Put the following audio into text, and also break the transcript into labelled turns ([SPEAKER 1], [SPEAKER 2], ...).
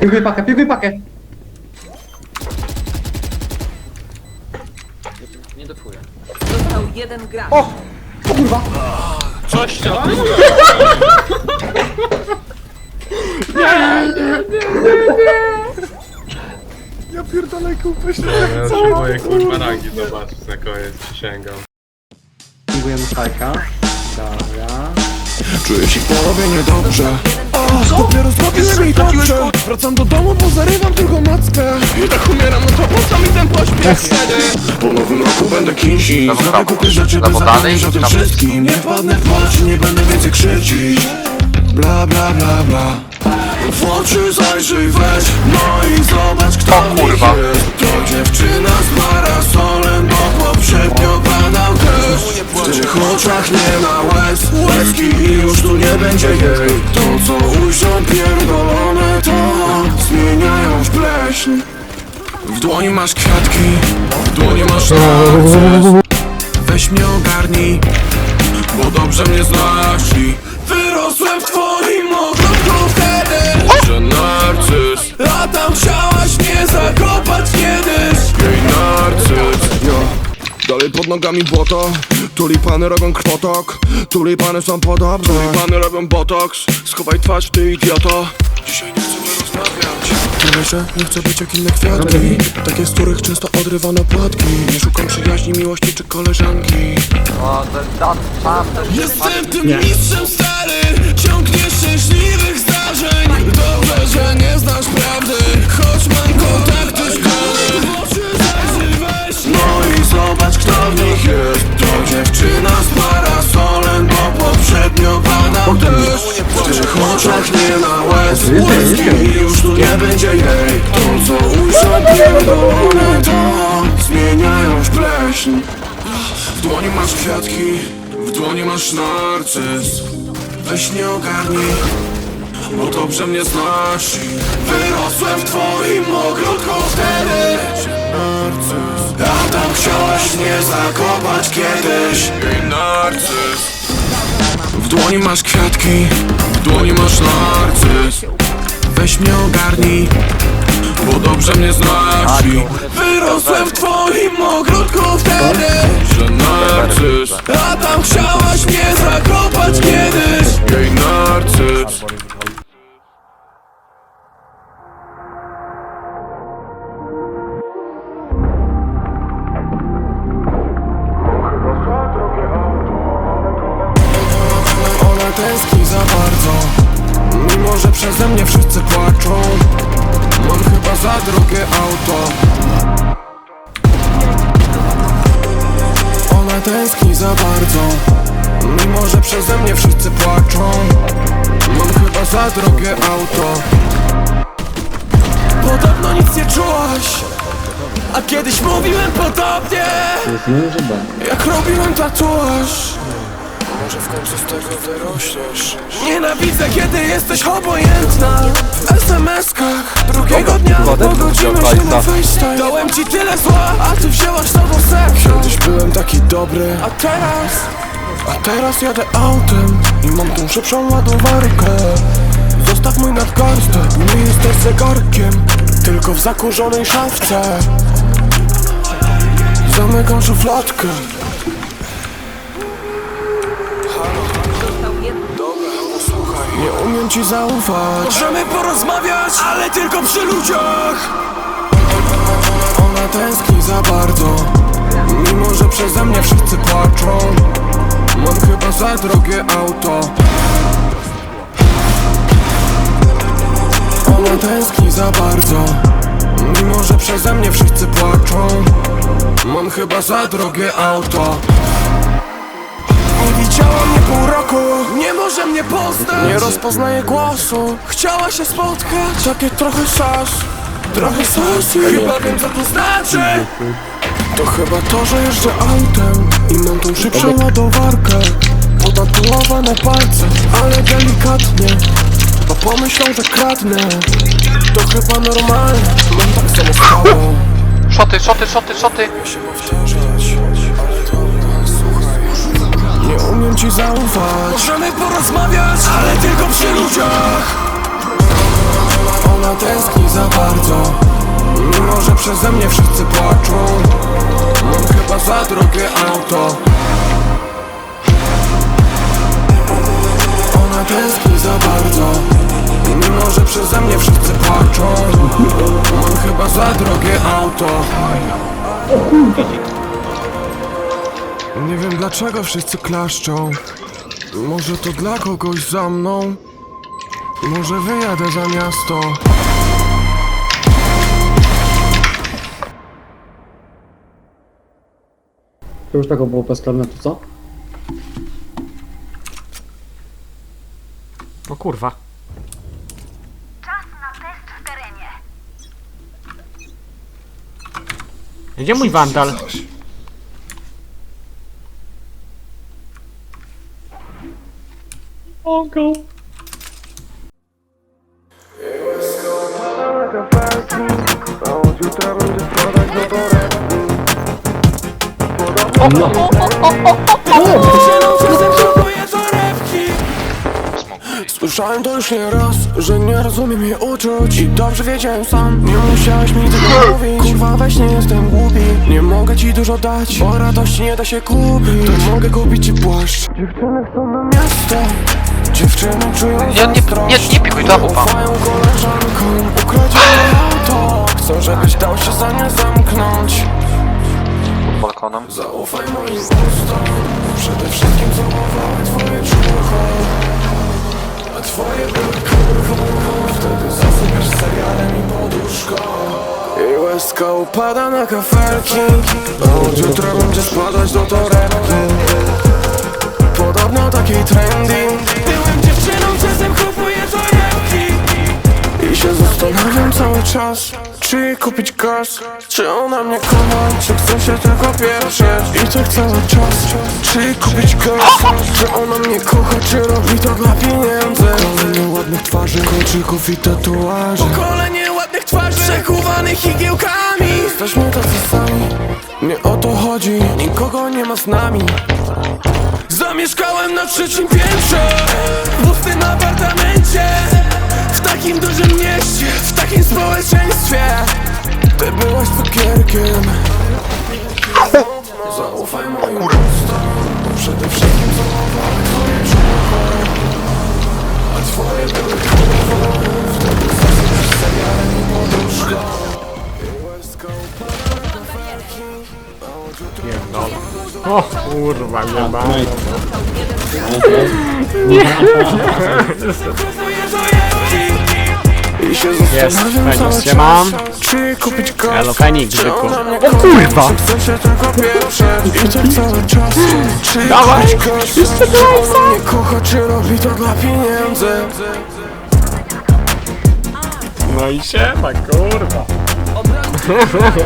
[SPEAKER 1] Piłkuj pakę, piłkuj pakę!
[SPEAKER 2] Nie dofuję.
[SPEAKER 3] Został jeden gracz.
[SPEAKER 1] O! O kurwa!
[SPEAKER 4] Coś cię
[SPEAKER 5] Ja pierdolę kupę się.
[SPEAKER 4] Ja się boję kurwa rangi zobaczyć na koniec, przysięgam.
[SPEAKER 1] Piłkujemy fajka. Dobra.
[SPEAKER 5] Czuję się w połowie niedobrze O, dopiero zrobiłem i dobrze. Wracam do domu, bo zarywam tylko mackę. I tak umieram, no to po co mi ten pośpiech wtedy? Po nowym roku będę kinsi. Zrobię kupę rzeczy, by zapomnieć o tym wszystkim. Nie wpadnę w oczy, nie będę więcej krzyczeć Bla bla bla bla. W oczy zajrzyj weź No i zobacz kto w nich jest. To dziewczyna z parasolem Bo poprzednio padał też W tych oczach nie ma łez będzie jej. To co ujrzą pierdolone To zmieniają w pleśń W dłoni masz kwiatki W dłoni masz narcyz Weź mnie ogarnij Bo dobrze mnie znasz i Wyrosłem w twoim ogródku wtedy. Że narcyz A tam chciałaś mnie zakopać kiedyś. Jej narcyz. Dalej pod nogami błoto Tulipany robią krwotok Tulipany są podobne. Tulipany robią botoks Schowaj twarz ty idioto. Dzisiaj nie chcemy rozmawiać. Mówię, że nie chcę być jak inne kwiatki. Takie, z których często odrywano płatki. Nie szukam przyjaźni, miłości czy koleżanki. Jestem tym mistrzem stary. Ciągnie szczęśliwych zdarzeń. Dobrze, że nie znasz prawdy. Choć mam kontakty ma łez Łezki i już tu nie będzie jej To co ujrzą pierdolone To zmieniają w pleśń w dłoni masz kwiatki, w dłoni masz narcyz Weź nie ogarnij, bo dobrze mnie znasz i Wyrosłem w twoim ogródku wtedy A tam chciałeś mnie zakopać kiedyś Jej narcyz W dłoni masz kwiatki, w dłoni masz narcyz Mnie ogarnij bo dobrze mnie znasz i Wyrosłem w twoim ogródku wtedy Że narcyz A tam chciałaś mnie zakopać kiedyś. Jej narcyz przeze mnie wszyscy płaczą. Mam chyba za drogie auto. Ona tęskni za bardzo Mimo, że przeze mnie wszyscy płaczą. Mam chyba za drogie auto. Podobno nic nie czułaś A kiedyś mówiłem podobnie. Jak robiłem tatuaż Może w końcu z tego wyrośniesz? Nienawidzę kiedy jesteś obojętna. W SMS-kach Drugiego dnia pogodzimy się na FaceTime Dałem ci tyle zła, a ty wzięłaś nową sekcję. Kiedyś byłem taki dobry A teraz? A teraz jadę autem I mam tą szybszą ładowarkę. Zostaw mój nadgarstek Nie jesteś zegarkiem Tylko w zakurzonej szafce. Zamykam szufladkę
[SPEAKER 3] Jeden.
[SPEAKER 5] Nie umiem ci zaufać. Możemy porozmawiać, ale tylko przy ludziach. Ona tęskni za bardzo Mimo, że przeze mnie wszyscy płaczą. Mam chyba za drogie auto. Ona tęskni za bardzo Mimo, że przeze mnie wszyscy płaczą. Mam chyba za drogie auto mnie pół roku. Nie może mnie poznać. Nie rozpoznaje głosu. Chciała się spotkać. Takie trochę sas. Trochę sas. Chyba wiem co to znaczy. To chyba to, że jeżdżę autem I mam tą szybszą ładowarkę. Potatuowane palce Ale delikatnie Bo pomyślą, że kradnę. To chyba normalne Mam tak samo stało
[SPEAKER 6] Szoty, szoty, szoty, szoty!
[SPEAKER 5] Ja się słuchaj Nie umiem ci zaufać. Możemy porozmawiać, ale tylko przy ludziach. Za bardzo. Mimo, że przeze mnie wszyscy płaczą. Mam chyba za drogie auto. Ona tęskni za bardzo. Mimo, że przeze mnie wszyscy płaczą. Mam chyba za drogie auto Nie wiem dlaczego wszyscy klaszczą Może to dla kogoś za mną Może wyjadę za miasto
[SPEAKER 1] To już tego było bezprawne, to co?
[SPEAKER 2] No kurwa.
[SPEAKER 7] Czas na test w terenie.
[SPEAKER 2] Gdzie mój wandal?
[SPEAKER 5] Słyszałem to już nie raz, że nie rozumiem jej uczuć I dobrze wiedziałem sam, nie musiałeś mi tego mówić. Kurwa weź nie jestem głupi, nie mogę ci dużo dać Bo radości nie da się kupić, to mogę kupić ci płaszcz. Dziewczyny chcą na miasto, dziewczyny czują
[SPEAKER 6] Ja nie, nie, nie pikuj,
[SPEAKER 5] Chcą żebyś dał się za nie zamknąć.
[SPEAKER 6] Pod balkonem.
[SPEAKER 5] Zaufaj moim ustom. Przede wszystkim załamałem twoje A twoje były kurwą Wtedy zasypiasz serialem i poduszką I łezka upada na kafelki. Od jutra będzie spadać do torebki. Podobno taki trendy czas Czy kupić gaz, czy ona mnie kocha? Czy chce się tylko pierwsze I tak cały czas Czy kupić gaz, czy ona mnie kocha? Czy robi to dla pieniędzy? Pokolenie ładnych twarzy, kolczyków i tatuaży. Pokolenie ładnych twarzy, przekuwanych igiełkami. Jesteśmy tacy sami, nie o to chodzi. Nikogo nie ma z nami. Zamieszkałem na trzecim piętrze W pustym apartamencie W takim dużym mieście W takim społeczeństwie Ty byłaś cukierkiem Zaufaj moim ustom Przede wszystkim zaufaj twoje A twoje były Wtedy zasypiasz serialem i poduszką
[SPEAKER 2] O kurwa, nie ma.
[SPEAKER 1] No I
[SPEAKER 5] się
[SPEAKER 2] Jest,
[SPEAKER 5] zastanawiam cały
[SPEAKER 2] się mam.
[SPEAKER 5] czas, Czy kupić
[SPEAKER 2] byku.
[SPEAKER 5] ona mnie
[SPEAKER 2] O kurwa!
[SPEAKER 5] tylko pierwsze I cały czas Czy
[SPEAKER 2] Dawaj,
[SPEAKER 5] kupić Czy mnie kocha, czy robi to dla pieniędzy?
[SPEAKER 2] No i siema, kurwa.
[SPEAKER 3] Obrońcy